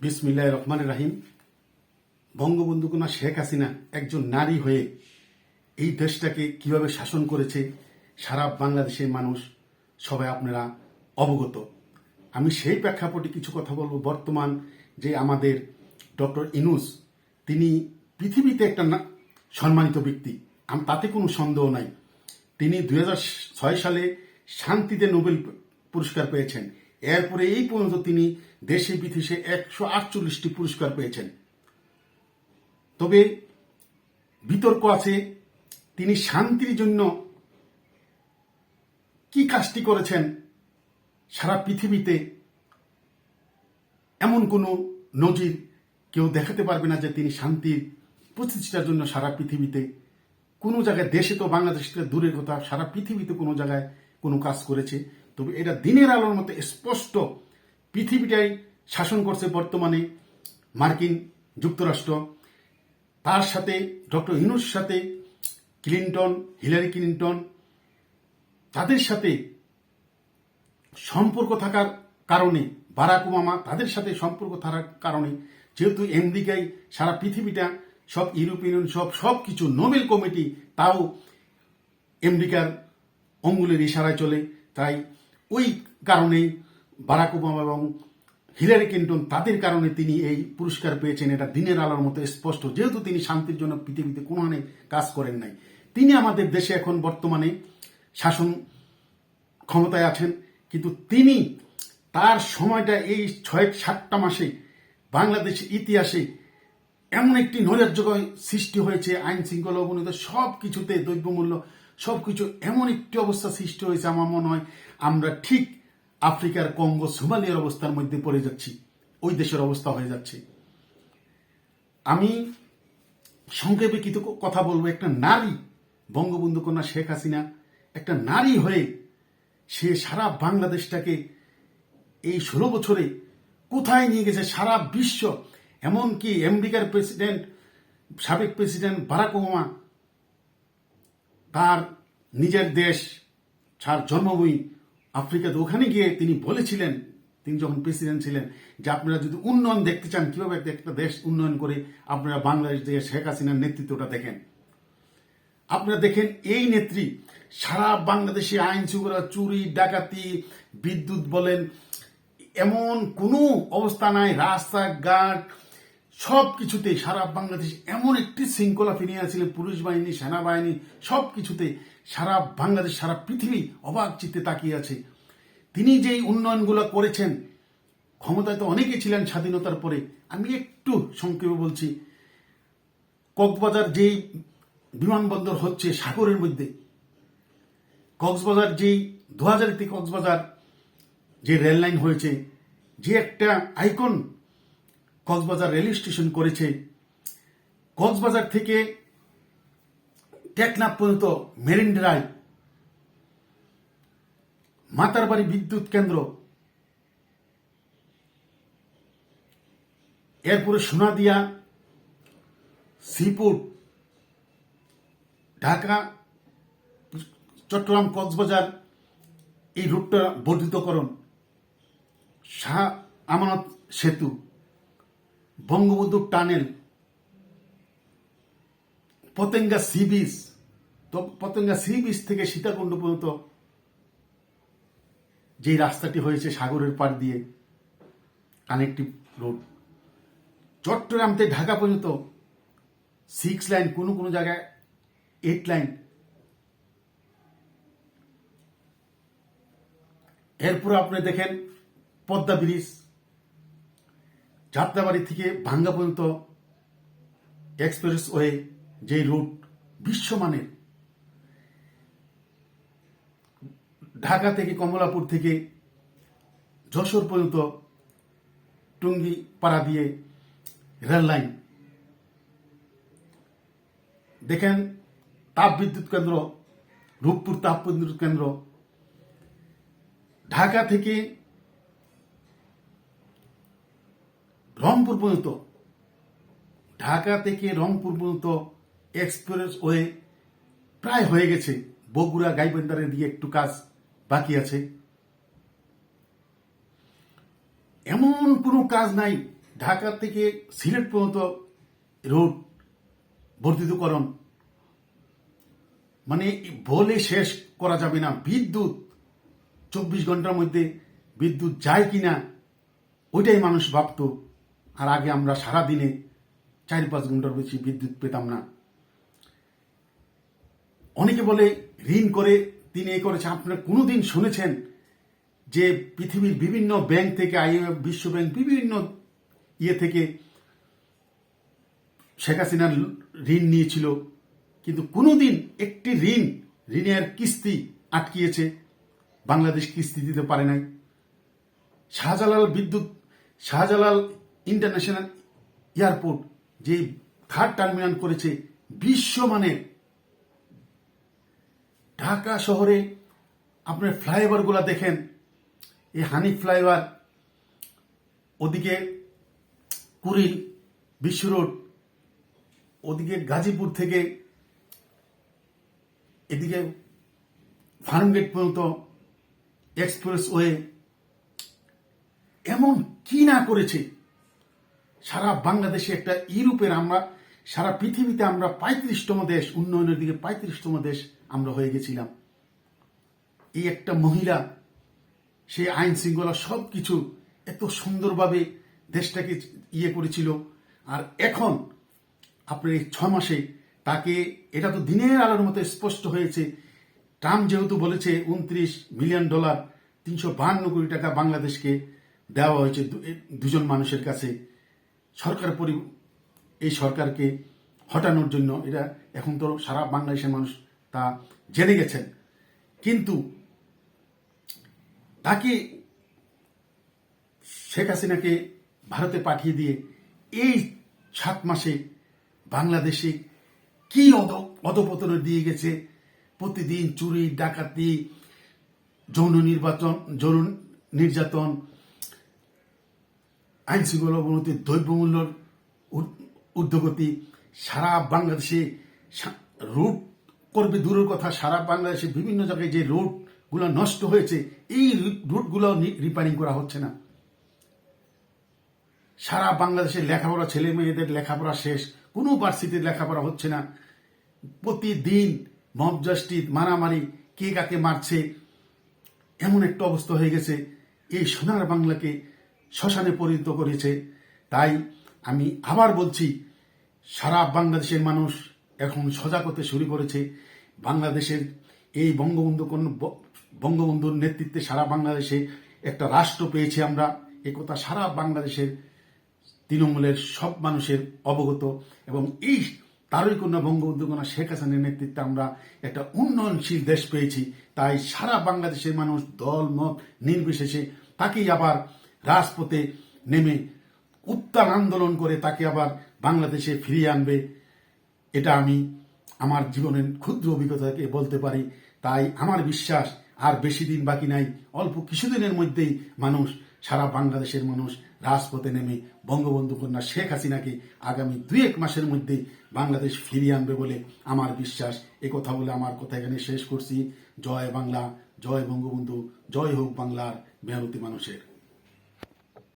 বিসমিল্লাহ রহমান রাহিম। বঙ্গবন্ধু কন্যা শেখ হাসিনা একজন নারী হয়ে এই দেশটাকে কীভাবে শাসন করেছে, সারা বাংলাদেশের মানুষ, সবাই আপনারা অবগত। আমি সেই প্রেক্ষাপটে কিছু কথা বলব। বর্তমান যে আমাদের ডক্টর ইনুস, তিনি পৃথিবীতে একটা সম্মানিত ব্যক্তি। আম তাতে কোনো সন্দেহ নাই। তিনি ছয় সালে শান্তিতে নোবেল পুরস্কার পেয়েছেন। এরপরে এই পর্যন্ত তিনি দেশে বিদেশে একশো আটচল্লিশটি পুরস্কার পেয়েছেন। তবে বিতর্ক আছে, তিনি শান্তির জন্য কি কাজটি করেছেন সারা পৃথিবীতে এমন কোনো নজির কেউ দেখাতে পারবে না যে তিনি শান্তির প্রতিষ্ঠার জন্য সারা পৃথিবীতে কোনো জায়গায় দেশে তো বাংলাদেশ থেকে দূরের কথা, সারা পৃথিবীতে কোনো জায়গায় কোনো কাজ করেছে। তবে এটা দিনের আলোর মতো স্পষ্ট পৃথিবীটাই শাসন করছে বর্তমানে মার্কিন যুক্তরাষ্ট্র। তার সাথে ডক্টর ইনুর সাথে ক্লিন্টন, হিলারি ক্লিন্টন, তাদের সাথে সম্পর্ক থাকার কারণে, বারাক ওবামা তাদের সাথে সম্পর্ক থাকার কারণে, যেহেতু আমেরিকায় সারা পৃথিবীটা সব ইউরোপিয়ান সব সব কিছু নোবেল কমিটি তাও আমেরিকার অঙ্গুলের ইশারায় চলে। তাই ওই কারণেই বারাক ওবামা এবং হিলারি ক্লিন্টন তাদের কারণে তিনি এই পুরস্কার পেয়েছেন। এটা দিনের আলোর মতো স্পষ্ট। যেহেতু তিনি শান্তির জন্য পৃথিবীতে কোনো হানে কাজ করেন নাই। তিনি আমাদের দেশে এখন বর্তমানে শাসন ক্ষমতায় আছেন। কিন্তু তিনি তার সময়টা এই ছয়, সাতটা মাসে বাংলাদেশ ইতিহাসে এমন একটি নৈরাজ্যময় সৃষ্টি হয়েছে। আইন শৃঙ্খলা অবনীত সব কিছুতে দ্রব্যমূল্য সব কিছু এমন একটি অবস্থা সৃষ্টি হয়েছে আমার মনে হয়। আমরা ঠিক আফ্রিকার কঙ্গো সোমালিয়ার অবস্থার মধ্যে পড়ে যাচ্ছি। ওই দেশের অবস্থা হয়ে যাচ্ছে। আমি সংক্ষেপে কিছু কথা বলব। একটা নারী, বঙ্গবন্ধু কন্যা শেখ হাসিনা, একটা নারী হয়ে সে সারা বাংলাদেশটাকে এই ষোলো বছরে কোথায় নিয়ে গেছে? সারা বিশ্ব। এমনকি আমেরিকার প্রেসিডেন্ট, সাবেক প্রেসিডেন্ট বারাক ওবামা তার নিজের দেশ, তার জন্মভূমি আফ্রিকাতে। ওখানে গিয়ে তিনি বলেছিলেন, তিনি যখন প্রেসিডেন্ট ছিলেন, যে আপনারা যদি উন্নয়ন দেখতে চান, কীভাবে একটা- দেশ উন্নয়ন করে আপনারা বাংলাদেশ থেকে শেখ হাসিনার নেতৃত্বটা দেখেন। আপনারা দেখেন এই নেত্রী সারা বাংলাদেশে আইন শৃঙ্খলা চুরি, ডাকাতি, বিদ্যুৎ বলেন, এমন কোনো অবস্থা নাই, রাস্তাঘাট সব কিছুতে সারা বাংলাদেশ এমন একটি শৃঙ্খলা ফিরিয়ে আসছিলেন পুলিশ বাহিনী, সেনাবাহিনী সব কিছুতে সারা বাংলাদেশ, সারা পৃথিবী অবাক চিত্তে তাকিয়ে আছে। তিনি যেই উন্নয়নগুলো করেছেন, ক্ষমতায় তো অনেকে ছিলেন স্বাধীনতার পরে, আমি একটু সংক্ষেপে বলছি। কক্সবাজার যেই বিমানবন্দর হচ্ছে সাগরের মধ্যে, কক্সবাজার যেই দু হাজারতে কক্সবাজার যে রেল লাইন হয়েছে, যে একটা আইকন কক্সবাজার রেল স্টেশন করেছে। কক্সবাজার থেকে টেকনাফ পর্যন্ত মেরিন ড্রাইভ। মাতারবাড়ি বিদ্যুৎ কেন্দ্র। এরপরে সোনাদিয়া সিপুর ঢাকা, চট্টগ্রাম কক্সবাজার, এই রুটটা বর্ধিতকরণ। শাহ আমানত সেতু। Bangabandhu tunnel, Patenga sea beach, তো পতেঙ্গা সি বিচ থেকে সীতাকুণ্ড পর্যন্ত যে রাস্তাটি হয়েছে সাগরের পাড় দিয়ে, কানেক্টিভ রোড। চট্টগ্রাম থেকে ঢাকা পর্যন্ত সিক্স লাইন কোনো কোনো জায়গায় এইট লাইন এরপর আপনি দেখেন পদ্মা ব্রিজ। যাত্রাবাড়ি থেকে ভাঙ্গা পর্যন্ত এক্সপ্রেস ওয়ে যে রুট বিশ্বমানের। ঢাকা থেকে কমলাপুর থেকে যশোর পর্যন্ত টুঙ্গি পাড়া দিয়ে রেল লাইন। দেখেন তাপ বিদ্যুৎ কেন্দ্র, রূপপুর তাপ বিদ্যুৎ কেন্দ্র। ঢাকা থেকে রংপুর পর্যন্ত। ঢাকা থেকে রংপুর পর্যন্ত এক্সপ্রেস ওয়ে প্রায় হয়ে গেছে। বগুড়া গাইবান্ধারের দিকে একটু কাজ বাকি আছে। এমন কোনো কাজ নাই, ঢাকা থেকে সিলেট পর্যন্ত রোড বর্ধিতকরণ। মানে বলে শেষ করা যাবে না। বিদ্যুৎ, চব্বিশ ঘণ্টার মধ্যে বিদ্যুৎ যায় কিনা, ওইটাই মানুষ ভাবতো। আর আগে আমরা সারা দিনে চার পাঁচ ঘণ্টার বেশি বিদ্যুৎ পেতাম না। অনেকে বলে ঋণ করে, তিনি এ করেছে। আপনারা কোনোদিন শুনেছেন যে পৃথিবীর বিভিন্ন ব্যাংক থেকে, আইএমএফ বিশ্ব ব্যাংক বিভিন্ন ইয়ে থেকে শেখ হাসিনার ঋণ নিয়েছিল। কিন্তু কোনোদিন একটি ঋণ, ঋণের কিস্তি আটকিয়েছে। বাংলাদেশ কিস্তি দিতে পারে নাই। শাহজালাল বিদ্যুৎ, শাহজালাল ইন্টারন্যাশনাল এয়ারপোর্ট, যে থার্ড টার্মিনাল করেছে বিশ্বমানের ঢাকা শহরে আপনার ফ্লাইওভারগুলো দেখেন। এই হানি ফ্লাইওভার, ওদিকে কুড়িল, বিশ্ব রোড, ওদিকে গাজীপুর থেকে এদিকে ফার্মগেট পর্যন্ত এক্সপ্রেস ওয়ে এমন কি না করেছে? সারা বাংলাদেশে একটা ইউরোপের আমরা, সারা পৃথিবীতে আমরা পঁয়ত্রিশতম দেশ, উন্নয়নের দিকে পঁয়ত্রিশতম দেশ আমরা হয়ে গেছিলাম। এই একটা মহিলা, সে আইন শৃঙ্খলা সব কিছু এত সুন্দরভাবে দেশটাকে ইয়ে করেছিল। আর এখন, আপনার এই ছয় মাসে তাকে, এটা তো দিনের আলোর মতো স্পষ্ট হয়েছে। ট্রাম্প যেহেতু বলেছে উনত্রিশ মিলিয়ন ডলার, তিনশো বাহান্ন কোটি টাকা বাংলাদেশকে দেওয়া হয়েছে দুজন মানুষের কাছে। সরকার পরি এই সরকারকে হটানোর জন্য এটা এখন তো সারা বাংলাদেশের মানুষ তা জেনে গেছেন। কিন্তু তাকে শেখ হাসিনাকে ভারতে পাঠিয়ে দিয়ে এই সাত মাসে বাংলাদেশে কি অধপতনে দিয়ে গেছে? প্রতিদিন চুরি, ডাকাতি, যৌন নির্বাচন, যৌন নির্যাতন আইন শৃঙ্খলা অবনতি দ্রব্যমূল্যর ঊর্ধ্বগতি সারা বাংলাদেশে রোড করবে দূরের কথা। সারা বাংলাদেশে বিভিন্ন জায়গায় যে রোডগুলো নষ্ট হয়েছে, এই রুটগুলো রিপেয়ারিং করা হচ্ছে না। সারা বাংলাদেশের লেখাপড়া, ছেলে মেয়েদের লেখাপড়া শেষ, কোনো ভার্সিটির লেখাপড়া হচ্ছে না। প্রতিদিন মব মারামারি, কে কাকে মারছে, এমন একটা অবস্থা হয়ে গেছে। এই সোনার বাংলাকে শ্মশানে পরিণত করেছে। তাই আমি আবার বলছি, সারা বাংলাদেশের মানুষ এখন সজাগ হতে শুরু করেছে। বাংলাদেশের এই বঙ্গবন্ধু কোন বঙ্গবন্ধুর নেতৃত্বে সারা বাংলাদেশে একটা রাষ্ট্র পেয়েছি আমরা। একথা সারা বাংলাদেশের তৃণমূলের সব মানুষের অবগত এবং এই তারই কন্যা বঙ্গবন্ধু কন্যা শেখ হাসিনার নেতৃত্বে আমরা একটা উন্নয়নশীল দেশ পেয়েছি। তাই সারা বাংলাদেশের মানুষ দল, মত, নির্বিশেষে তাকেই আবার রাজপথে নেমে উত্তাল আন্দোলন করে তাকে আবার বাংলাদেশে ফিরিয়ে আনবে, এটা আমি আমার জীবনের ক্ষুদ্র অভিজ্ঞতাকে বলতে পারি। তাই আমার বিশ্বাস, আর বেশি দিন বাকি নাই, অল্প কিছুদিনের মধ্যেই মানুষ, সারা বাংলাদেশের মানুষ রাজপথে নেমে বঙ্গবন্ধু কন্যা শেখ হাসিনাকে আগামী দুই এক মাসের মধ্যে বাংলাদেশ ফিরিয়ে আনবে বলে আমার বিশ্বাস। এ কথা বলে আমার কথা এখানে শেষ করছি। জয় বাংলা, জয় বঙ্গবন্ধু, জয় হোক বাংলার মেহনতি মানুষের।